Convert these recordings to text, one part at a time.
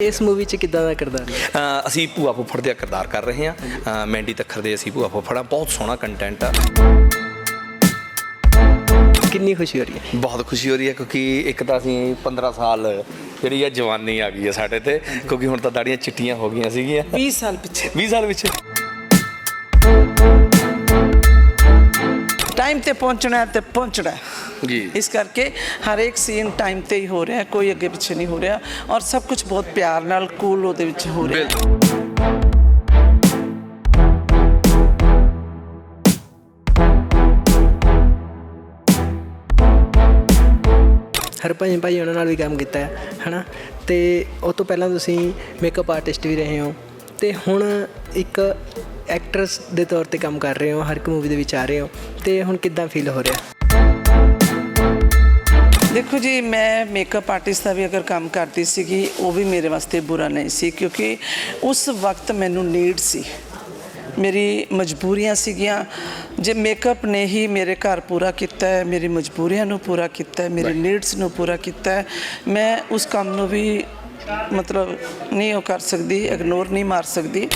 ਇਸ ਮੂਵੀ 'ਚ ਕਿੱਦਾਂ ਦਾ ਕਿਰਦਾਰ ਹੈ ਅਸੀਂ ਭੂਆ ਫੁੱਫੜ ਦਾ ਕਿਰਦਾਰ ਕਰ ਰਹੇ ਹਾਂ। ਮੈਂਡੀ ਤੱਖਰ ਦੇ ਅਸੀਂ ਭੂਆ ਫੁੱਫੜ ਬਹੁਤ ਸੋਹਣਾ ਕੰਟੈਂਟ ਆ। ਕਿੰਨੀ ਖੁਸ਼ੀ ਹੋ ਰਹੀ ਹੈ? ਬਹੁਤ ਖੁਸ਼ੀ ਹੋ ਰਹੀ ਹੈ ਕਿਉਂਕਿ ਇੱਕ ਤਾਂ ਅਸੀਂ 15 ਸਾਲ ਜਿਹੜੀ ਹੈ ਜਵਾਨੀ ਆ ਗਈ ਹੈ ਸਾਡੇ ਤੇ ਕਿਉਂਕਿ ਹੁਣ ਤਾਂ ਦਾੜੀਆਂ ਚਿੱਟੀਆਂ ਹੋ ਗਈਆਂ ਸੀਗੀਆਂ। 20 ਸਾਲ ਪਿੱਛੇ। 20 ਸਾਲ ਵਿੱਚ ਟਾਈਮ ਤੇ ਪਹੁੰਚਣਾ ਤੇ ਪਹੁੰਚਣਾ ਜੀ। ਇਸ ਕਰਕੇ ਹਰ ਇੱਕ ਸੀਨ ਟਾਈਮ ਤੇ ਹੀ ਹੋ ਰਿਹਾ ਕੋਈ ਅੱਗੇ ਪਿੱਛੇ ਨਹੀਂ ਹੋ ਰਿਹਾ ਔਰ ਸਭ ਕੁਝ ਬਹੁਤ ਪਿਆਰ ਨਾਲ ਕੂਲ ਉਹਦੇ ਵਿੱਚ ਹੋ ਰਿਹਾ। ਹੈ। ਬਿਲ- ਹਰਭਜਨ ਭਾਈ ਉਹਨਾਂ ਨਾਲ ਵੀ ਕੰਮ ਕੀਤਾ ਹੈ ਹਨਾ? ਤੇ ਉਹ ਤੋਂ ਪਹਿਲਾਂ ਤੁਸੀਂ ਮੇਕਅਪ ਆਰਟਿਸਟ ਵੀ ਰਹੇ ਹੋ ਤੇ ਹੁਣ ਇੱਕ ਐਕਟਰਸ ਦੇ ਤੌਰ ਤੇ ਕੰਮ ਕਰ ਰਹੇ ਹੋ ਹਰ ਇੱਕ ਮੂਵੀ ਦੇ ਵਿੱਚ ਆ ਰਹੇ ਹੋ ਤੇ ਹੁਣ ਕਿੱਦਾਂ ਫੀਲ ਹੋ ਰਿਹਾ? ਦੇਖੋ ਜੀ ਮੈਂ ਮੇਕਅਪ ਆਰਟਿਸਟ ਦਾ ਵੀ ਅਗਰ ਕੰਮ ਕਰਦੀ ਸੀਗੀ ਉਹ ਵੀ ਮੇਰੇ ਵਾਸਤੇ ਬੁਰਾ ਨਹੀਂ ਸੀ ਕਿਉਂਕਿ ਉਸ ਵਕਤ ਮੈਨੂੰ ਨੀਡ ਸੀ। ਮੇਰੀ ਮਜਬੂਰੀਆਂ ਸੀਗੀਆਂ। ਜੇ ਮੇਕਅਪ ਨੇ ਹੀ ਮੇਰੇ ਘਰ ਪੂਰਾ ਕੀਤਾ ਹੈ ਮੇਰੀ ਮਜਬੂਰੀਆਂ ਨੂੰ ਪੂਰਾ ਕੀਤਾ ਹੈ ਮੇਰੀ ਨੀਡਸ ਨੂੰ ਪੂਰਾ ਕੀਤਾ ਹੈ ਮੈਂ ਉਸ ਕੰਮ ਨੂੰ ਵੀ ਮਤਲਬ ਨਹੀਂ ਉਹ ਕਰ ਸਕਦੀ ਇਗਨੋਰ ਨਹੀਂ ਮਾਰ ਸਕਦੀ।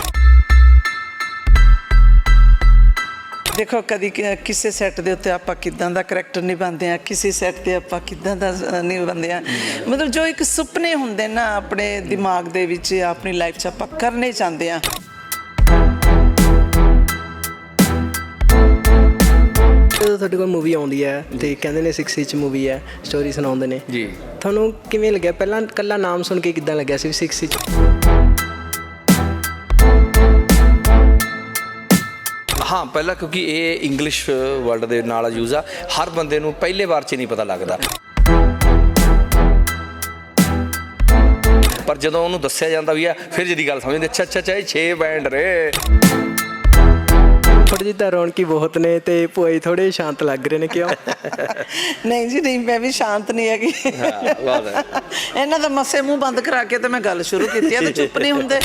ਦੇਖੋ ਕਦੀ ਕਿਸੇ ਸੈੱਟ ਦੇ ਉੱਤੇ ਆਪਾਂ ਕਿਦਾਂ ਦਾ ਕਰੈਕਟਰ ਨਿਭਾਉਂਦੇ ਆ ਕਿਸੇ ਸੈੱਟ ਤੇ ਆਪਾਂ ਕਿਦਾਂ ਦਾ ਨਿਭਾਉਂਦੇ ਆ ਮਤਲਬ ਜੋ ਇੱਕ ਸੁਪਨੇ ਹੁੰਦੇ ਨਾ ਆਪਣੇ ਦਿਮਾਗ ਦੇ ਵਿੱਚ ਆਪਣੀ ਲਾਈਫ 'ਚ ਆਪਾਂ ਕਰਨੇ ਚਾਹੁੰਦੇ ਆ ਜਦੋਂ ਤੁਹਾਡੇ ਕੋਲ ਮੂਵੀ ਆਉਂਦੀ ਹੈ ਤੇ ਕਹਿੰਦੇ ਨੇ 6 ਇੰਚ ਮੂਵੀ ਹੈ ਸਟੋਰੀ ਸੁਣਾਉਂਦੇ ਨੇ। ਜੀ। ਤੁਹਾਨੂੰ ਕਿਵੇਂ ਲੱਗਿਆ? ਪਹਿਲਾਂ ਕੱਲਾ ਨਾਮ ਸੁਣ ਕੇ ਕਿੱਦਾਂ ਲੱਗਿਆ ਸੀ 6 ਇੰਚ ਹਾਂ ਪਹਿਲਾਂ ਕਿਉਂਕਿ ਇਹ ਇੰਗਲਿਸ਼ ਵਰਲਡ ਦੇ ਨਾਲ ਯੂਜ਼ ਆ ਹਰ ਬੰਦੇ ਨੂੰ ਪਹਿਲੇ ਵਾਰ 'ਚ ਨਹੀਂ ਪਤਾ ਲੱਗਦਾ। ਪਰ ਜਦੋਂ ਉਹਨੂੰ ਦੱਸਿਆ ਜਾਂਦਾ ਵੀ ਆ ਫਿਰ ਜਿਹਦੀ ਗੱਲ ਸਮਝਦੇ ਅੱਛਾ ਅੱਛਾ ਇਹ 6 ਬੈਂਡ ਰੇ ਥੋੜੀ ਜਿਹੀ ਤਾਂ ਰੌਣਕੀ ਬਹੁਤ ਨੇ ਤੇ ਭੋਏ ਥੋੜੇ ਸ਼ਾਂਤ ਲੱਗ ਰਹੇ ਨੇ ਕਿਉਂ? ਨਹੀਂ ਜੀ ਨਹੀਂ ਮੈਂ ਵੀ ਸ਼ਾਂਤ ਨਹੀਂ ਹੈਗੀ। ਹਾਂ ਬਹੁਤ ਹੈ ਇਹਨਾਂ ਦਾ ਮਸੇ ਮੂੰਹ ਬੰਦ ਕਰਾ ਕੇ ਤੇ ਮੈਂ ਗੱਲ ਸ਼ੁਰੂ ਕੀਤੀ ਆ ਤੇ ਚੁੱਪ ਨਹੀਂ ਹੁੰਦੇ।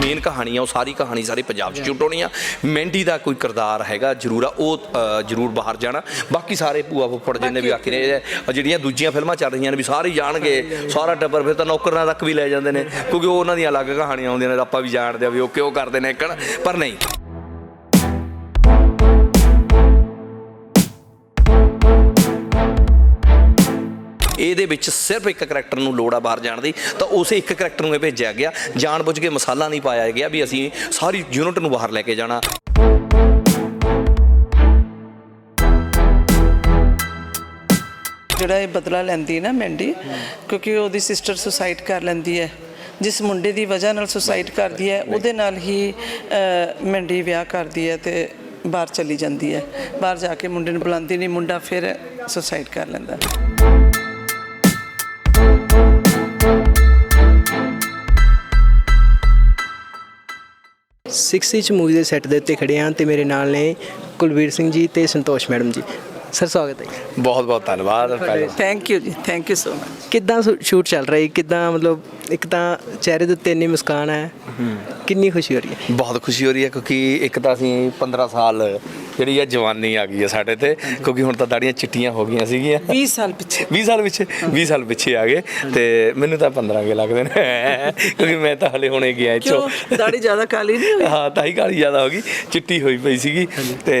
ਮੇਨ ਕਹਾਣੀ ਆ ਉਹ ਸਾਰੀ ਕਹਾਣੀ ਸਾਰੇ ਪੰਜਾਬ 'ਚ ਸ਼ੂਟ ਹੋਣੀ ਆ ਮੈਂਡੀ ਦਾ ਕੋਈ ਕਿਰਦਾਰ ਹੈਗਾ ਜ਼ਰੂਰ ਆ ਉਹ ਅ, ਜ਼ਰੂਰ ਬਾਹਰ ਜਾਣਾ। ਬਾਕੀ ਸਾਰੇ ਭੂਆ ਫੁੱਫੜ ਜਿੰਨੇ ਵੀ ਆਖੀ ਨੇ ਇਹ ਜਿਹੜੀਆਂ ਦੂਜੀਆਂ ਫਿਲਮਾਂ ਚੱਲ ਰਹੀਆਂ ਨੇ ਵੀ ਸਾਰੇ ਹੀ ਜਾਣਗੇ ਸਾਰਾ ਟੱਬਰ ਫਿਰ ਤਾਂ ਨੌਕਰਾਂ ਤੱਕ ਵੀ ਲੈ ਜਾਂਦੇ ਨੇ ਕਿਉਂਕਿ ਉਹ ਉਹਨਾਂ ਦੀਆਂ ਅਲੱਗ ਕਹਾਣੀਆਂ ਹੁੰਦੀਆਂ ਨੇ ਆਪਾਂ ਵੀ ਜਾਣਦੇ ਆ ਵੀ ਉਹ ਕਿਉਂ ਕਰਦੇ ਨੇ ਕਣ ਪਰ ਨਹੀਂ। ਇਹਦੇ ਵਿੱਚ ਸਿਰਫ ਇੱਕ ਕਰੈਕਟਰ ਨੂੰ ਲੋੜ ਆ ਬਾਹਰ ਜਾਣ ਦੀ ਤਾਂ ਉਸੇ ਇੱਕ ਕਰੈਕਟਰ ਨੂੰ ਇਹ ਭੇਜਿਆ ਗਿਆ। ਜਾਣਬੁੱਝ ਕੇ ਮਸਾਲਾ ਨਹੀਂ ਪਾਇਆ ਗਿਆ ਵੀ ਅਸੀਂ ਸਾਰੀ ਯੂਨਿਟ ਨੂੰ ਬਾਹਰ ਲੈ ਕੇ ਜਾਣਾ। ਜਿਹੜਾ ਇਹ ਬਦਲਾ ਲੈਂਦੀ ਹੈ ਨਾ ਮੈਂਡੀ ਕਿਉਂਕਿ ਉਹਦੀ ਸਿਸਟਰ ਸੁਸਾਈਡ ਕਰ ਲੈਂਦੀ ਹੈ। ਜਿਸ ਮੁੰਡੇ ਦੀ ਵਜ੍ਹਾ ਨਾਲ ਸੁਸਾਈਡ ਕਰਦੀ ਹੈ ਉਹਦੇ ਨਾਲ ਹੀ ਅ, ਮੈਂਡੀ ਵਿਆਹ ਕਰਦੀ ਹੈ ਤੇ ਬਾਹਰ ਚਲੀ ਜਾਂਦੀ ਹੈ। ਬਾਹਰ ਜਾ ਕੇ ਮੁੰਡੇ ਨੂੰ ਬੁਲਾਉਂਦੀ ਨਹੀਂ ਮੁੰਡਾ ਫਿਰ ਸੁਸਾਈਡ ਕਰ ਲੈਂਦਾ। ਸਿਕਸ ਇੰਚ ਮੂਵੀ ਦੇ ਸੈੱਟ ਦੇ ਉੱਤੇ ਖੜੇ ਹਾਂ ਤੇ ਮੇਰੇ ਨਾਲ ਨੇ ਕੁਲਵੀਰ ਸਿੰਘ ਜੀ ਤੇ ਸੰਤੋਸ਼ ਮੈਡਮ ਜੀ। ਸਰ ਸਵਾਗਤ ਹੈ। ਬਹੁਤ ਬਹੁਤ ਧੰਨਵਾਦ। Thank you ji thank you so much ਕਿੱਦਾਂ ਸ਼ੂਟ ਚੱਲ ਰਿਹਾ ਹੈ ਕਿੱਦਾਂ ਮਤਲਬ ਇੱਕ ਤਾਂ ਚਿਹਰੇ ਦੇ ਉੱਤੇ ਇੰਨੀ ਮੁਸਕਾਨ ਹੈ। ਕਿੰਨੀ ਖੁਸ਼ੀ ਹੋ ਰਹੀ ਹੈ? ਬਹੁਤ ਖੁਸ਼ੀ ਹੋ ਰਹੀ ਹੈ ਕਿਉਂਕਿ ਇੱਕ ਤਾਂ ਅਸੀਂ 15 ਸਾਲ ਜਿਹੜੀ ਹੈ ਜਵਾਨੀ ਆ ਗਈ ਹੈ ਸਾਡੇ ਤੇ ਕਿਉਂਕਿ ਹੁਣ ਤਾਂ ਦਾੜੀਆਂ ਚਿੱਟੀਆਂ ਹੋ ਗਈਆਂ ਸੀਗੀਆਂ। 20 ਸਾਲ ਪਿੱਛੇ। 20 ਸਾਲ ਵਿੱਚ 20 ਸਾਲ ਪਿੱਛੇ ਆ ਗਏ ਤੇ ਮੈਨੂੰ ਤਾਂ 15 ਕੇ ਲੱਗਦੇ ਨੇ ਕਿਉਂਕਿ ਮੈਂ ਤਾਂ ਹਲੇ ਹੁਣੇ ਗਿਆ ਇੱਥੋਂ। ਦਾੜੀ ਜ਼ਿਆਦਾ ਕਾਲੀ ਨਹੀਂ ਹੋਈ? ਹਾਂ ਤਾਈ ਕਾਲੀ ਜ਼ਿਆਦਾ ਹੋ ਗਈ ਚਿੱਟੀ ਹੋਈ ਪਈ ਸੀਗੀ ਤੇ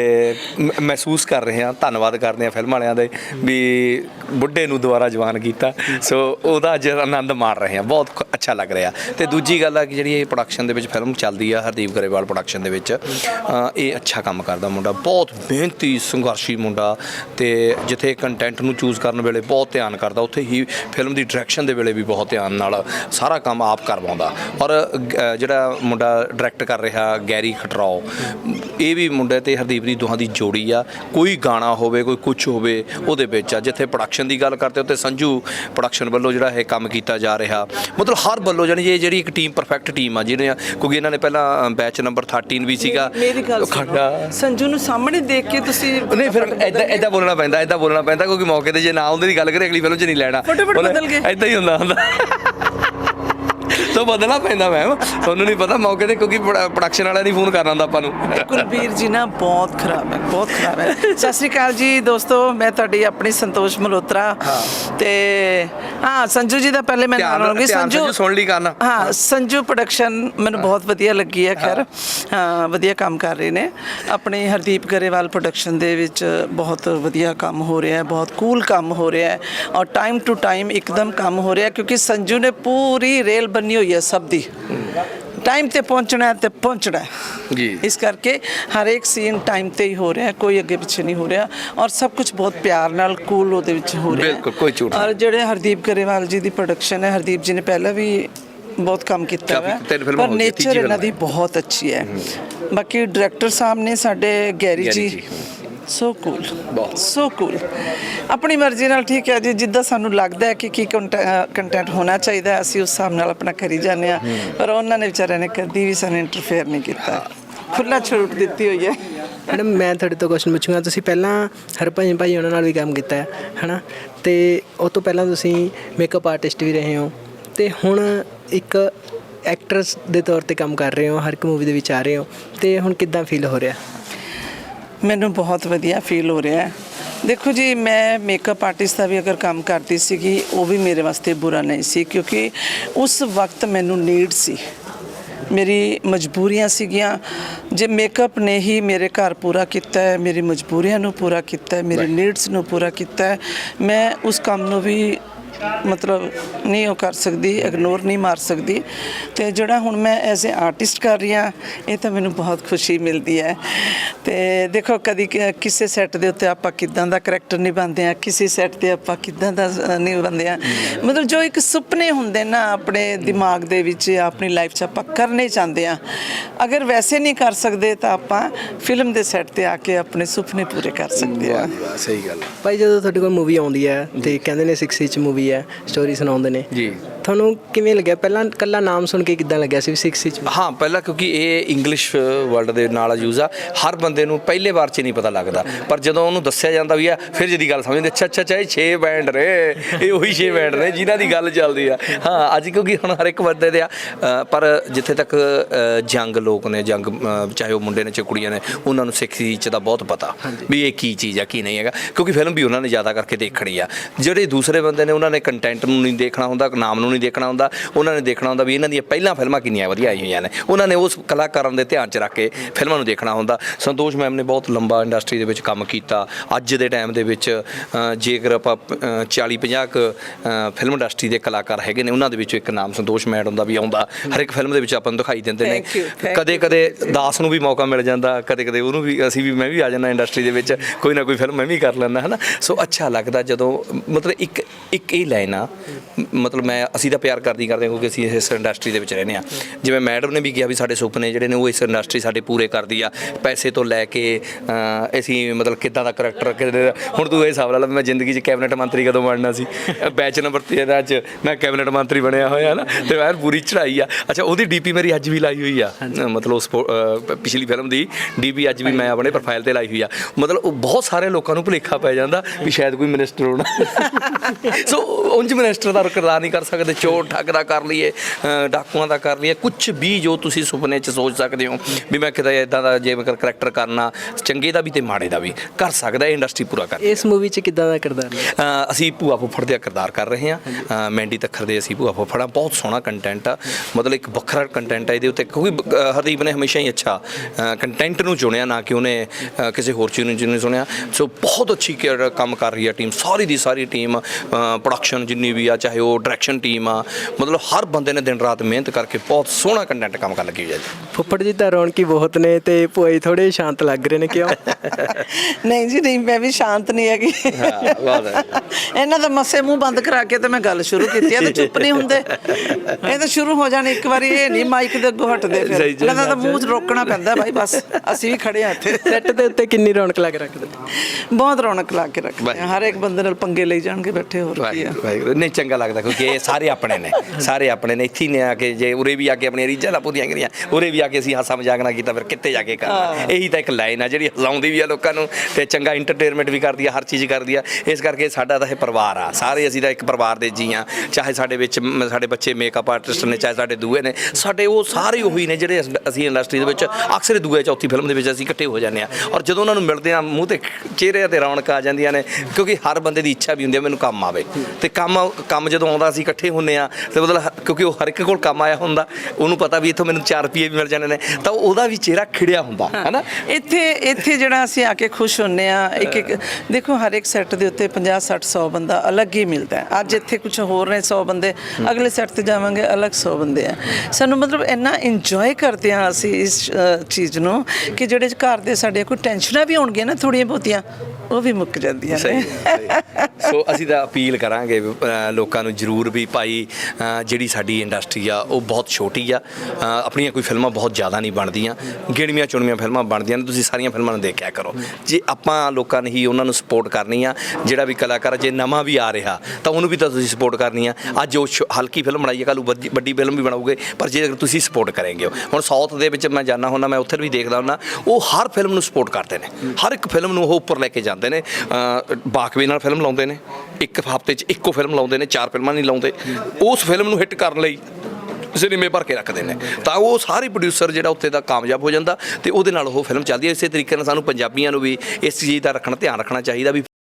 ਮਹਿਸੂਸ ਕਰ ਰਹੇ ਹਾਂ ਧੰਨਵਾਦ ਕਰਦੇ ਹਾਂ ਫਿਲਮ ਵਾਲਿਆਂ ਦੇ ਵੀ ਬੁੱਢੇ ਨੂੰ ਦੁਬਾਰਾ ਜਵਾਨ ਕੀਤਾ। ਸੋ ਉਹਦਾ ਅੱਜ ਆਨੰਦ ਮਾਣ ਰਹੇ ਹਾਂ ਬਹੁਤ ਅੱਛਾ ਲੱਗ ਰਿਹਾ। ਤੇ ਦੂਜੀ ਗੱਲ ਆ ਕਿ ਜਿਹੜੀ ਇਹ ਪ੍ਰੋਡਕਸ਼ਨ ਦੇ ਵਿੱਚ ਫਿਲਮ ਚੱਲਦੀ ਆ ਹਰਦੀਪ ਗਰੇਵਾਲ ਪ੍ਰੋਡਕਸ਼ਨ ਦੇ ਵਿੱਚ ਇਹ ਅੱਛਾ ਕੰਮ ਕਰਦਾ ਮੁੰਡਾ ਬਹੁਤ ਮਿਹਨਤੀ ਸੰਘਰਸ਼ੀ ਮੁੰਡਾ ਤੇ ਜਿੱਥੇ ਕੰਟੈਂਟ ਨੂੰ ਚੂਜ਼ ਕਰਨ ਵੇਲੇ ਬਹੁਤ ਧਿਆਨ ਕਰਦਾ ਉੱਥੇ ਹੀ ਫਿਲਮ ਦੀ ਡਾਇਰੈਕਸ਼ਨ ਦੇ ਵੇਲੇ ਵੀ ਬਹੁਤ ਧਿਆਨ ਨਾਲ ਸਾਰਾ ਕੰਮ ਆਪ ਕਰਵਾਉਂਦਾ। ਔਰ ਜਿਹੜਾ ਮੁੰਡਾ ਡਾਇਰੈਕਟ ਕਰ ਰਿਹਾ ਗੈਰੀ ਖਟਰਾਓ ਇਹ ਵੀ ਮੁੰਡੇ ਤੇ ਹਰਦੀਪ ਦੀ ਦੋਹਾਂ ਦੀ ਜੋੜੀ ਆ। ਕੋਈ ਗਾਣਾ ਹੋਵੇ ਕੋਈ ਕੁਝ ਹੋਵੇ ਉਹਦੇ ਵਿੱਚ ਆ। ਜਿੱਥੇ ਪ੍ਰੋਡਕਸ਼ਨ ਦੀ ਗੱਲ ਕਰਦੇ ਉੱਤੇ ਸੰਜੂ ਪ੍ਰੋਡਕਸ਼ਨ ਵੱਲੋਂ ਜਿਹੜਾ ਇਹ ਕੰਮ ਕੀਤਾ ਜਾ ਰਿਹਾ। ਮਤਲਬ ਹਰ ਵੱਲੋਂ ਜਾਨੀ ਇਹ ਜਿਹੜੀ ਇੱਕ ਟੀਮ ਪਰਫੈਕਟ ਟੀਮ ਆ ਜਿਹਨੇ ਕਿਉਂਕਿ ਇਹਨਾਂ ਨੇ ਪਹਿਲਾਂ ਬੈਚ ਨੰਬਰ 13 ਵੀ ਸੀਗਾ। ਖੰਡਾ। ਸੰਜੂ ਨੂੰ ਸਾਹਮਣੇ ਦੇਖ ਕੇ ਤੁਸੀਂ ਨਹੀਂ ਫਿਰ ਐਦਾਂ ਐਦਾਂ ਬੋਲਣਾ ਪੈਂਦਾ ਐਦਾਂ ਬੋਲਣਾ ਪੈਂਦਾ ਕਿਉਂਕਿ ਮੌਕੇ ਤੇ ਜੇ ਨਾ ਉਹਦੇ ਦੀ ਗੱਲ ਕਰੇ ਅਗਲੀ ਫਿਲਮ 'ਚ ਨਹੀਂ ਲੈਣਾ ਫਟਾਫਟ ਬਦਲ ਗਏ। ਐਦਾਂ ਹੀ ਹੁੰਦਾ ਹੁੰਦਾ ਤੋ ਬਦਲਣਾ ਪੈਂਦਾ ਮੈਮ ਤੁਹਾਨੂੰ ਨਹੀਂ ਪਤਾ ਮੌਕੇ ਤੇ ਕਿਉਂਕਿ ਪ੍ਰੋਡਕਸ਼ਨ ਵਾਲਿਆਂ ਨੇ ਫੋਨ ਕਰਨਾ ਹੁੰਦਾ ਆਪਾਂ ਨੂੰ। ਕੁਲਬੀਰ ਜੀ ਨਾ ਬਹੁਤ ਖਰਾਬ ਹੈ ਬਹੁਤ ਖਰਾਬ ਹੈ। ਸਤਿ ਸ਼੍ਰੀ ਅਕਾਲ ਜੀ ਦੋਸਤੋ ਮੈਂ ਤੁਹਾਡੀ ਆਪਣੀ ਸੰਤੋਸ਼ ਮਲਹੋਤਰਾ। ਤੇ ਹਾਂ ਸੰਜੂ ਜੀ ਦਾ ਪਹਿਲੇ ਮੈਂ ਨਾਮ ਲਵਾਂਗੀ ਧਿਆਨ ਸੰਜੂ ਸੁਣ ਲਈ ਗੱਲ। ਹਾਂ ਸੰਜੂ ਪ੍ਰੋਡਕਸ਼ਨ ਮੈਨੂੰ ਬਹੁਤ ਵਧੀਆ ਲੱਗੀ ਹੈ ਖੈਰ। ਹਾਂ। ਵਧੀਆ ਕੰਮ ਕਰ ਰਹੇ ਨੇ। ਆਪਣੇ ਹਰਦੀਪ ਗਰੇਵਾਲ ਪ੍ਰੋਡਕਸ਼ਨ ਦੇ ਵਿੱਚ ਬਹੁਤ ਵਧੀਆ ਕੰਮ ਹੋ ਰਿਹਾ ਹੈ ਬਹੁਤ ਕੂਲ ਕੰਮ ਹੋ ਰਿਹਾ ਹੈ। ਔਰ ਟਾਈਮ ਟੂ ਟਾਈਮ ਇੱਕਦਮ ਕੰਮ ਹੋ ਰਿਹਾ ਕਿਉਂਕਿ ਸੰਜੂ ਨੇ ਪੂਰੀ ਰੇਲ ਬੰਨੀ ਹੋਈ ਹੈ ਸਭ ਦੀ ਟਾਈਮ ਤੇ ਪਹੁੰਚਣਾ ਹੈ ਤੇ ਪਹੁੰਚਣਾ ਹੈ ਜੀ। ਇਸ ਕਰਕੇ ਹਰ ਇੱਕ ਸੀਨ ਟਾਈਮ ਤੇ ਹੀ ਹੋ ਰਿਹਾ ਹੈ ਕੋਈ ਅੱਗੇ ਪਿੱਛੇ ਨਹੀਂ ਹੋ ਰਿਹਾ ਔਰ ਸਭ ਕੁਝ ਬਹੁਤ ਪਿਆਰ ਨਾਲ ਕੂਲ ਉਹਦੇ ਵਿੱਚ ਹੋ ਰਿਹਾ ਹੈ ਬਿਲਕੁਲ, ਕੋਈ ਝੂਠ ਨਹੀਂ। ਔਰ ਜਿਹੜੇ ਹਰਦੀਪ ਗਰੇਵਾਲ ਜੀ ਦੀ ਪ੍ਰੋਡਕਸ਼ਨ ਹੈ ਹਰਦੀਪ ਜੀ ਨੇ ਪਹਿਲਾਂ ਵੀ ਬਹੁਤ ਕੰਮ ਕੀਤਾ ਕਾਫੀ- ਹੈ ਫਿਲਮਾਂ ਪਰ ਹੋ ਗਈਆਂ, ਨੇਚਰ ਇਹਨਾਂ ਦੀ ਬਹੁਤ ਅੱਛੀ ਹੈ ਬਾਕੀ ਡਾਇਰੈਕਟਰ ਸਾਹਿਬ ਨੇ ਸਾਡੇ ਗੈਰੀ ਗੈਰੀ ਜੀ ਜੀ। ਸੋ ਕੂਲ ਬਹੁਤ। ਸੋ ਕੂਲ ਆਪਣੀ ਮਰਜ਼ੀ ਨਾਲ ਠੀਕ ਹੈ ਜੀ ਜਿੱਦਾਂ ਸਾਨੂੰ ਲੱਗਦਾ ਹੈ ਕਿ ਕੀ ਕੰਟੈਂਟ ਹੋਣਾ ਚਾਹੀਦਾ ਹੈ, ਅਸੀਂ ਉਸ ਹਿਸਾਬ ਨਾਲ ਆਪਣਾ ਕਰੀ ਜਾਂਦੇ ਆ ਪਰ ਉਹਨਾਂ ਨੇ ਵਿਚਾਰਿਆਂ ਨੇ ਕਦੀ ਵੀ ਸਾਨੂੰ ਇੰਟਰਫੇਅਰ ਨਹੀਂ ਕੀਤਾ। ਖੁੱਲਾ ਛੂਟ ਦਿੱਤੀ ਹੋਈ ਹੈ। ਮੈਡਮ ਮੈਂ ਤੁਹਾਡੇ ਤੋਂ ਕੁਐਸਚਨ ਪੁੱਛੂੰਗਾ। ਤੁਸੀਂ ਪਹਿਲਾਂ ਹਰਭਜਨ ਭਾਈ ਉਹਨਾਂ ਨਾਲ ਵੀ ਕੰਮ ਕੀਤਾ ਹੈ ਹਨਾ? ਤੇ ਉਹ ਤੋਂ ਪਹਿਲਾਂ ਤੁਸੀਂ ਮੇਕਅਪ ਆਰਟਿਸਟ ਵੀ ਰਹੇ ਹੋ। ਤੇ ਹੁਣ ਇੱਕ ਐਕਟਰਸ ਦੇ ਤੌਰ ਤੇ ਕੰਮ ਕਰ ਰਹੇ ਹੋ ਹਰ ਇੱਕ ਮੂਵੀ ਦੇ ਵਿੱਚ ਆ ਰਹੇ ਹੋ। ਤੇ ਹੁਣ ਕਿੱਦਾਂ ਫੀਲ ਹੋ ਰਿਹਾ? ਮੈਨੂੰ ਬਹੁਤ ਵਧੀਆ ਫੀਲ ਹੋ ਰਿਹਾ ਹੈ। ਦੇਖੋ ਜੀ ਮੈਂ ਮੇਕਅਪ ਆਰਟਿਸਟ ਦਾ ਵੀ ਅਗਰ ਕੰਮ ਕਰਦੀ ਸੀਗੀ ਉਹ ਵੀ ਮੇਰੇ ਵਾਸਤੇ ਬੁਰਾ ਨਹੀਂ ਸੀ ਕਿਉਂਕਿ ਉਸ ਵਕਤ ਮੈਨੂੰ ਨੀਡ ਸੀ। ਮੇਰੀ ਮਜਬੂਰੀਆਂ ਸੀਗੀਆਂ। ਜੇ ਮੇਕਅਪ ਨੇ ਹੀ ਮੇਰੇ ਘਰ ਪੂਰਾ ਕੀਤਾ ਹੈ ਮੇਰੀ ਮਜਬੂਰੀਆਂ ਨੂੰ ਪੂਰਾ ਕੀਤਾ ਹੈ ਮੇਰੇ ਨੀਡਸ ਨੂੰ ਪੂਰਾ ਕੀਤਾ ਹੈ ਮੈਂ ਉਸ ਕੰਮ ਨੂੰ ਵੀ ਮਤਲਬ ਨਹੀਂ ਉਹ ਕਰ ਸਕਦੀ ਇਗਨੋਰ ਨਹੀਂ ਮਾਰ ਸਕਦੀ। ਤੇ ਜਿਹੜਾ ਹੁਣ ਮੈਂ ਐਜ਼ ਅ ਆਰਟਿਸਟ ਕਰ ਰਹੀ ਹਾਂ ਇਹ ਤਾਂ ਮੈਨੂੰ ਬਹੁਤ ਖੁਸ਼ੀ ਮਿਲਦੀ ਹੈ। ਤੇ ਦੇਖੋ ਕਦੀ ਕਿਸੇ ਸੈੱਟ ਦੇ ਉੱਤੇ ਆਪਾਂ ਕਿਦਾਂ ਦਾ ਕਰੈਕਟਰ ਨਿਭਾਉਂਦੇ ਆ ਕਿਸੇ ਸੈੱਟ ਤੇ ਆਪਾਂ ਕਿਦਾਂ ਦਾ ਅ, ਨਿਭਾਉਂਦੇ ਆ ਮਤਲਬ ਜੋ ਇੱਕ ਸੁਪਨੇ ਹੁੰਦੇ ਨਾ ਆਪਣੇ ਦਿਮਾਗ ਦੇ ਵਿੱਚ ਆਪਣੀ ਲਾਈਫ 'ਚ ਆਪਾਂ ਕਰਨੇ ਚਾਹੁੰਦੇ ਆ ਅਗਰ ਵੈਸੇ ਨਹੀਂ ਕਰ ਸਕਦੇ ਤਾਂ ਆਪਾਂ ਫਿਲਮ ਦੇ ਸੈੱਟ ਤੇ ਆ ਕੇ ਆਪਣੇ ਸੁਪਨੇ ਪੂਰੇ ਕਰ ਸਕਦੇ ਆ ਸਹੀ ਗੱਲ ਭਾਈ ਜਦੋਂ ਤੁਹਾਡੇ ਕੋਲ ਮੂਵੀ ਆਉਂਦੀ ਹੈ ਤੇ ਕਹਿੰਦੇ ਨੇ 6 ਇੰਚ ਮੂਵੀ ਹੈ ਸਟੋਰੀ ਸੁਣਾਉਂਦੇ ਨੇ। ਜੀ। ਤੁਹਾਨੂੰ ਕਿਵੇਂ ਲੱਗਿਆ? ਪਹਿਲਾਂ ਕੱਲਾ ਨਾਮ ਸੁਣ ਕੇ ਕਿੱਦਾਂ ਲੱਗਿਆ ਸੀ ਵੀ 6 ਇੰਚ ਹਾਂ ਪਹਿਲਾਂ ਕਿਉਂਕਿ ਇਹ ਇੰਗਲਿਸ਼ ਵਰਲਡ ਦੇ ਨਾਲ ਯੂਜ਼ ਆ। ਹਰ ਬੰਦੇ ਨੂੰ ਪਹਿਲੇ ਵਾਰ 'ਚ ਨਹੀਂ ਪਤਾ ਲੱਗਦਾ। ਪਰ ਜਦੋਂ ਉਹਨੂੰ ਦੱਸਿਆ ਜਾਂਦਾ ਵੀ ਆ ਫਿਰ ਜਦੀ ਗੱਲ ਸਮਝਦੇ ਅੱਛਾ ਅੱਛਾ ਇਹ 6 ਬੈਂਡ ਨੇ। ਇਹ ਉਹੀ 6 ਬੈਂਡ ਨੇ ਜਿਨ੍ਹਾਂ ਦੀ ਗੱਲ ਚੱਲਦੀ ਆ। ਹਾਂ ਅੱਜ ਕਿਉਂਕਿ ਹੁਣ ਹਰ ਇੱਕ ਬੰਦੇ ਦੇ ਆ। ਪਰ ਜਿੱਥੇ ਤੱਕ ਜੰਗ ਲੋਕ ਨੇ ਜੰਗ ਚਾਹੇ ਉਹ ਮੁੰਡੇ ਨੇ ਚਾਹੇ ਕੁੜੀਆਂ ਨੇ ਉਹਨਾਂ ਨੂੰ ਸਿੱਖ ਚ ਦਾ ਬਹੁਤ ਪਤਾ ਵੀ ਇਹ ਕੀ ਚੀਜ਼ ਆ ਕੀ ਨਹੀਂ ਹੈਗਾ। ਕਿਉਂਕਿ ਫਿਲਮ ਵੀ ਉਹਨਾਂ ਨੇ ਜ਼ਿਆਦਾ ਕਰਕੇ ਦੇਖਣੀ ਆ। ਜਿਹੜੇ ਦੂਸਰੇ ਬੰਦੇ ਨੇ ਉਹਨਾਂ ਨੇ ਕੰਟੈਂਟ ਨੂੰ ਨਹੀਂ ਦੇਖਣਾ ਹੁੰਦਾ ਨਾਮ ਨੂੰ ਨਹੀਂ ਦੇਖਣਾ ਹੁੰਦਾ। ਉਹਨਾਂ ਨੇ ਦੇਖਣਾ ਹੁੰਦਾ ਵੀ ਇਹਨਾਂ ਦੀਆਂ ਪਹਿਲਾਂ ਫਿਲਮਾਂ ਕਿੰਨੀਆਂ ਵਧੀਆ ਆਈਆਂ ਹੋਈਆਂ ਨੇ। ਉਹਨਾਂ ਨੇ ਉਸ ਕਲਾਕਾਰਾਂ ਦੇ ਧਿਆਨ 'ਚ ਰੱਖ ਕੇ ਫਿਲਮਾਂ ਨੂੰ ਦੇਖਣਾ ਹੁੰਦਾ। ਸੰਤੋਸ਼ ਮੈਮ ਨੇ ਬਹੁਤ ਲੰਬਾ ਇੰਡਸਟਰੀ ਦੇ ਵਿੱਚ ਕੰਮ ਕੀਤਾ। ਅੱਜ ਦੇ ਟਾਈਮ ਦੇ ਵਿੱਚ ਜੇਕਰ ਆਪਾਂ 40 50 ਕ ਫਿਲਮ ਇੰਡਸਟਰੀ ਦੇ ਕਲਾਕਾਰ ਹੈਗੇ ਨੇ ਉਹਨਾਂ ਦੇ ਵਿੱਚੋਂ ਇੱਕ ਨਾਮ ਸੰਤੋਸ਼ ਮੈਡਮ ਦਾ ਵੀ ਆਉਂਦਾ। ਹਰ ਇੱਕ ਫਿਲਮ ਦੇ ਵਿੱਚ ਆਪਾਂ ਨੂੰ ਦਿਖਾਈ ਦਿੰਦੇ ਨੇ। ਕਦੇ ਕਦੇ ਦਾਸ ਨੂੰ ਵੀ ਮੌਕਾ ਮਿਲ ਜਾਂਦਾ ਕਦੇ ਕਦੇ ਉਹਨੂੰ ਵੀ ਅਸੀਂ ਵੀ ਮੈਂ ਵੀ ਆ ਜਾਂਦਾ ਇੰਡਸਟਰੀ ਦੇ ਵਿੱਚ। ਕੋਈ ਨਾ ਕੋਈ ਫਿਲਮ ਮੈਂ ਵੀ ਕਰ ਲੈਂਦਾ ਹਨਾ? ਸੋ ਅੱਛਾ ਲੱਗਦਾ ਜਦੋਂ ਮਤਲਬ ਇੱਕ ਇੱਕ ਇਹ ਲਾਈਨ ਆ। ਮਤਲਬ ਮੈਂ ਅਸੀਂ ਤਾਂ ਪਿਆਰ ਕਰਦੀ ਕਰਦੇ ਹਾਂ ਕਿਉਂਕਿ ਅਸੀਂ ਇਸ ਇੰਡਸਟਰੀ ਦੇ ਵਿੱਚ ਰਹਿੰਦੇ ਆ ਜਿਵੇਂ ਮੈਡਮ ਨੇ ਵੀ ਕਿਹਾ ਵੀ ਸਾਡੇ ਸੁਪਨੇ ਜਿਹੜੇ ਨੇ ਉਹ ਇਸ ਇੰਡਸਟਰੀ ਸਾਡੇ ਪੂਰੇ ਕਰਦੀ ਆ। ਪੈਸੇ ਤੋਂ ਲੈ ਕੇ ਅਸੀਂ ਮਤਲਬ ਕਿੱਦਾਂ ਦਾ ਕਰੈਕਟਰ ਹੁਣ ਤੂੰ ਇਹ ਹਿਸਾਬ ਲਾ ਲੈ ਮੈਂ ਜ਼ਿੰਦਗੀ 'ਚ ਕੈਬਨਿਟ ਮੰਤਰੀ ਕਦੋਂ ਬਣਨਾ ਸੀ? ਬੈਚ ਨੰਬਰ 13 'ਚ ਮੈਂ ਕੈਬਨਿਟ ਮੰਤਰੀ ਬਣਿਆ ਹੋਇਆ ਨਾ ਤੇ ਮੈਂ ਪੂਰੀ ਚੜਾਈ ਆ। ਅੱਛਾ ਉਹਦੀ ਡੀਪੀ ਮੇਰੀ ਅੱਜ ਵੀ ਲਾਈ ਹੋਈ ਆ। ਮਤਲਬ ਉਸ ਪਿਛਲੀ ਫਿਲਮ ਦੀ ਡੀਪੀ ਅੱਜ ਵੀ ਮੈਂ ਆਪਣੇ ਪ੍ਰੋਫਾਈਲ ਤੇ ਲਾਈ ਹੋਈ ਆ। ਮਤਲਬ ਉਹ ਬਹੁਤ ਸਾਰੇ ਲੋਕਾਂ ਨੂੰ ਭੁਲੇਖਾ ਪੈ ਜਾਂਦਾ ਵੀ ਸ਼ਾਇਦ ਕੋਈ ਮਿਨਿਸਟਰ ਹੋਣਾ। ਸੋ ਉਂਝ ਮਿਨਿਸਟਰ ਦਾ ਕਿਰਦਾਰ ਨਹੀਂ ਕਰ ਸਕਦੇ ਚੋਰ ਠੱਗ ਦਾ ਕਰ ਲਈਏ ਡਾਕੂਆਂ ਦਾ ਕਰ ਲਈਏ। ਕੁਝ ਵੀ ਜੋ ਤੁਸੀਂ ਸੁਪਨੇ 'ਚ ਸੋਚ ਸਕਦੇ ਹੋ ਵੀ ਮੈਂ ਕਿਤੇ ਇਦਾਂ ਦਾ ਜੇ ਮੈਂ ਕਰੈਕਟਰ ਕਰਨਾ ਚੰਗੇ ਦਾ ਵੀ ਤੇ ਮਾੜੇ ਦਾ ਵੀ ਕਰ ਸਕਦਾ ਇਹ ਇੰਡਸਟਰੀ ਪੂਰਾ ਕਰ ਇਸ ਮੂਵੀ 'ਚ ਕਿੱਦਾਂ ਦਾ ਕਿਰਦਾਰ ਅਸੀਂ ਭੂਆ ਫੁੱਫੜ ਦਾ ਕਿਰਦਾਰ ਕਰ ਰਹੇ ਹਾਂ। ਮੈਂਡੀ ਤੱਖਰ ਦੇ ਅਸੀਂ ਭੂਆ ਫੁੱਫੜ ਬਹੁਤ ਸੋਹਣਾ ਕੰਟੈਂਟ ਆ। ਮਤਲਬ ਇੱਕ ਵੱਖਰਾ ਕੰਟੈਂਟ ਆ ਇਹਦੇ ਉੱਤੇ। ਕਿਉਂਕਿ ਹਰਦੀਪ ਨੇ ਹਮੇਸ਼ਾ ਹੀ ਅੱਛਾ ਕੰਟੈਂਟ ਨੂੰ ਚੁਣਿਆ ਨਾ ਕਿ ਉਹਨੇ ਕਿਸੇ ਹੋਰ ਚੀਜ਼ ਨੂੰ ਸੁਣਿਆ ਸੋ ਬਹੁਤ ਅੱਛੀ ਕੰਮ ਕਰ ਰਹੀ ਹੈ ਟੀਮ ਸਾਰੀ ਦੀ ਸਾਰੀ ਟੀਮ ਪ੍ਰੋਡਕਸ਼ਨ ਜਿੰਨੀ ਵੀ ਆ ਚਾਹੇ ਉਹ ਡਾਇਰੈਕਸ਼ਨ ਟੀਮ ਆ ਮਤਲਬ ਹਰ ਬੰਦੇ ਨੇ ਦਿਨ ਰਾਤ ਮਿਹਨਤ ਕਰਕੇ ਬਹੁਤ ਸੋਹਣਾ ਕੰਟੈਂਟ ਕੰਮ ਕਰ ਲੱਗੀ ਹੋਈ ਹੈ ਜੀ। ਫੁੱਫੜ ਜੀ ਤਾਂ ਰੌਣਕੀ ਬਹੁਤ ਨੇ ਤੇ ਜੀ ਥੋੜੇ ਸ਼ਾਂਤ ਲੱਗ ਰਹੇ ਨੇ ਕਿਉਂ? ਨਹੀਂ ਜੀ ਨਹੀਂ ਮੈਂ ਵੀ ਸ਼ਾਂਤ ਨਹੀਂ ਹੈਗੀ। ਹਾਂ, ਬਹੁਤ ਹੈ। ਇਹਨਾਂ ਦਾ ਮੱਸੇ ਮੂੰਹ ਬੰਦ ਕਰਾ ਕੇ ਤੇ ਮੈਂ ਗੱਲ ਸ਼ੁਰੂ ਕੀਤੀ ਹੈ ਤੇ ਚੁੱਪ ਨਹੀਂ ਹੁੰਦੇ। ਇਹ ਤਾਂ ਸ਼ੁਰੂ ਹੋ ਜਾਣ ਇੱਕ ਵਾਰੀ ਇਹ ਨਹੀਂ ਮਾਈਕ ਦੇ ਅੱਗੋਂ ਹਟਦੇ ਫਿਰ। ਇਹਨਾਂ ਦਾ ਤਾਂ ਮੂੰਹ ਰੋਕਣਾ ਪੈਂਦਾ ਭਾਈ ਬਸ ਅਸੀਂ ਵੀ ਖੜੇ ਆ ਇੱਥੇ। ਸੈੱਟ ਦੇ ਉੱਤੇ ਕਿੰਨੀ ਰੌਣਕ ਲੱਗ ਰੱਖਦੇ? ਬਹੁਤ ਰੌਣਕ ਲਾ ਕੇ ਰੱਖਦੇ ਆ ਹਰ ਇੱਕ ਬੰਦੇ ਨਾਲ ਪੰਗੇ ਲਈ ਜਾਣਗੇ ਬੈਠੇ ਹੋਰ ਕੀ ਆ ਵਾਹਿਗੁਰੂ ਵਾਹਿਗੁਰੂ ਨਹੀਂ ਚੰਗਾ ਲੱਗਦਾ ਕਿਉਂਕਿ ਇਹ ਸਾਰੇ ਆਪਣੇ ਨੇ। ਸਾਰੇ ਆਪਣੇ ਨੇ। ਇੱਥੇ ਨੇ ਆ ਕੇ ਜੇ ਉਰੇ ਵੀ ਆ ਕੇ ਆਪਣੀਆਂ ਰੀਝਾਂ ਲਾ ਪੂਰੀਆਂ ਕਰੀਆਂ ਉਰੇ ਵੀ ਆ ਕੇ ਅਸੀਂ ਹਾਸਾ ਮਜ਼ਾਕ ਨਾ ਕੀਤਾ ਫਿਰ ਕਿੱਥੇ ਜਾ ਕੇ ਕਰਨਾ? ਇਹੀ ਤਾਂ ਇੱਕ ਲਾਈਨ ਆ ਜਿਹੜੀ ਹਸਾਉਂਦੀ ਵੀ ਆ ਲੋਕਾਂ ਨੂੰ ਤੇ ਚੰਗਾ ਇੰਟਰਟੇਨਮੈਂਟ ਵੀ ਕਰਦੀ ਆ ਹਰ ਚੀਜ਼ ਕਰਦੀ ਆ। ਇਸ ਕਰਕੇ ਸਾਡਾ ਤਾਂ ਇਹ ਪਰਿਵਾਰ ਆ। ਸਾਰੇ ਅਸੀਂ ਤਾਂ ਇੱਕ ਪਰਿਵਾਰ ਦੇ ਜੀ ਆ। ਚਾਹੇ ਸਾਡੇ ਵਿੱਚ ਸਾਡੇ ਬੱਚੇ ਮੇਕਅਪ ਆਰਟਿਸਟ ਨੇ ਚਾਹੇ ਸਾਡੇ ਦੂਏ ਨੇ ਸਾਡੇ ਉਹ ਸਾਰੇ ਉਹੀ ਨੇ ਜਿਹੜੇ ਅਸ- ਇੰਡਸਟਰੀ ਦੇ ਵਿੱਚ ਅਕਸਰ ਦੂਏ ਚੌਥੀ ਫਿਲਮ ਦੇ ਵਿੱਚ ਅਸੀਂ ਇਕੱਠੇ ਹੋ ਜਾਂਦੇ ਆ। ਔਰ ਜਦੋਂ ਉਹਨਾਂ ਨੂੰ ਮਿਲਦੇ ਆ ਮੂੰਹ ਤੇ ਚਿਹਰੇ ਤੇ ਰੌਣਕ ਆ ਜਾਂਦੀਆਂ ਨੇ ਕਿਉਂਕਿ ਹਰ ਬੰਦੇ ਦੀ ਇੱਛਾ ਵੀ ਹੁੰਦੀ ਹੈ ਮੈਨੂੰ ਕੰਮ ਆਵੇ। ਤੇ ਕੰਮ ਕੰਮ ਜਦੋਂ ਆਉਂਦਾ ਅਸੀਂ ਇਕੱਠੇ ਹੁੰਨੇ ਆ ਤੇ ਮਤਲਬ ਹ- ਕਿਉਂਕਿ ਉਹ ਹਰ ਇੱਕ ਕੋਲ ਕੰਮ ਆਇਆ ਹੁੰਦਾ ਉਹਨੂੰ ਪਤਾ ਵੀ ਇੱਥੋਂ ਮੈਨੂੰ 4 ਰੁਪਏ ਵੀ ਮਿਲ ਜਾਣੇ ਨੇ ਤਾਂ ਉਹਦਾ ਵੀ ਚਿਹਰਾ ਖਿੜਿਆ ਹੁੰਦਾ ਹੈਨਾ? ਇੱਥੇ ਇੱਥੇ ਜਿਹੜਾ ਅਸੀਂ ਆ ਕੇ ਖੁਸ਼ ਹੁੰਨੇ ਆ ਇੱਕ ਇੱਕ ਦੇਖੋ ਹਰ ਇੱਕ ਸੈੱਟ ਦੇ ਉੱਤੇ 50 60 100 ਬੰਦਾ ਅਲੱਗ ਹੀ ਮਿਲਦਾ ਹੈ। ਅੱਜ ਇੱਥੇ ਕੁਝ ਹੋਰ ਨੇ 100 ਬੰਦੇ ਅਗਲੇ ਸੈੱਟ ਤੇ ਜਾਵਾਂਗੇ ਅਲੱਗ 100 ਬੰਦੇ ਆ ਸਾਨੂੰ ਮਤਲਬ ਇੰਨਾ ਇੰਜੋਏ ਕਰਦੇ ਆ ਅਸੀਂ ਇਸ ਚੀਜ਼ ਨੂੰ ਕਿ ਜਿਹੜੇ ਘਰ ਦੇ ਸਾਡੇ ਕੋਈ ਟੈਨਸ਼ਨਾਂ ਵੀ ਹੋਣਗੀਆਂ ਨਾ ਥੋੜੀਆਂ ਬਹੁਤੀਆਂ। ਉਹ ਵੀ ਮੁੱਕ ਜਾਂਦੀਆਂ ਨੇ। ਸੋ ਅਸੀਂ ਤਾਂ ਅਪੀਲ ਕਰਾਂਗੇ ਵੀ, ਲੋਕਾਂ ਨੂੰ ਜਰੂਰ ਵੀ ਭਾਈ ਜਿਹੜੀ ਸਾਡੀ ਇੰਡਸਟਰੀ ਆ ਉਹ ਬਹੁਤ ਛੋਟੀ ਆ। ਆਪਣੀਆਂ ਕੋਈ ਫਿਲਮਾਂ ਬਹੁਤ ਜ਼ਿਆਦਾ ਨਹੀਂ ਬਣਦੀਆਂ। ਗਿਣਵੀਆਂ ਚੁਣਵੀਆਂ ਫਿਲਮਾਂ ਬਣਦੀਆਂ ਨੇ ਤੁਸੀਂ ਸਾਰੀਆਂ ਫਿਲਮਾਂ ਨੂੰ ਦੇਖਿਆ ਕਰੋ। ਜੇ ਆਪਾਂ ਲੋਕਾਂ ਨੇ ਹੀ ਉਹਨਾਂ ਨੂੰ ਸਪੋਰਟ ਕਰਨੀ ਆ ਜਿਹੜਾ ਵੀ ਕਲਾਕਾਰ ਜੇ ਨਵਾਂ ਵੀ ਆ ਰਿਹਾ ਤਾਂ ਉਹਨੂੰ ਵੀ ਤਾਂ ਤੁਸੀਂ ਸਪੋਰਟ ਕਰਨੀ ਆ। ਅੱਜ ਉਹ ਛੋ- ਹਲਕੀ ਫਿਲਮ ਬਣਾਈ ਹੈ ਕੱਲ ਵੱਡੀ ਫਿਲਮ ਵੀ ਬਣਾਓਗੇ ਪਰ ਜੇ ਤੁਸੀਂ ਸਪੋਰਟ ਕਰੇਂਗੇ ਹੋ। ਹੁਣ ਸਾਊਥ ਦੇ ਵਿੱਚ ਮੈਂ ਜਾਣਾ ਹੁੰਦਾ ਮੈਂ ਉੱਥੇ ਵੀ ਦੇਖਦਾ ਹੁੰਦਾ ਉਹ ਹਰ ਫਿਲਮ ਨੂੰ ਸਪੋਰਟ ਕਰਦੇ ਨੇ। ਹਰ ਇੱਕ ਫਿਲਮ ਨੂੰ ਉਹ ਉੱਪਰ ਲੈ ਕੇ ਜਾਂਦੇ। ਨੇ ਬਾਕਵੇ ਨਾਲ ਫਿਲਮ ਲਾਉਂਦੇ ਨੇ, ਇੱਕ ਹਫ਼ਤੇ 'ਚ ਇੱਕੋ ਫਿਲਮ ਲਾਉਂਦੇ ਨੇ, ਚਾਰ ਫਿਲਮਾਂ ਨਹੀਂ ਲਾਉਂਦੇ। ਉਸ ਫਿਲਮ ਨੂੰ ਹਿੱਟ ਕਰਨ ਲਈ ਸਿਨੇਮੇ ਭਰ ਕੇ ਰੱਖਦੇ ਨੇ। ਤਾਂ ਉਹ ਸਾਰੇ ਪ੍ਰੋਡਿਊਸਰ ਜਿਹੜਾ ਉੱਥੇ ਦਾ ਕਾਮਯਾਬ ਹੋ ਜਾਂਦਾ ਤੇ ਉਹਦੇ ਨਾਲ ਉਹ ਫਿਲਮ ਚੱਲਦੀ ਹੈ ਇਸੇ ਤਰੀਕੇ ਨਾਲ ਸਾਨੂੰ ਪੰਜਾਬੀਆਂ ਨੂੰ ਵੀ ਇਸ ਚੀਜ਼ ਦਾ ਰੱਖਣਾ, ਧਿਆਨ ਰੱਖਣਾ ਚਾਹੀਦਾ ਵੀ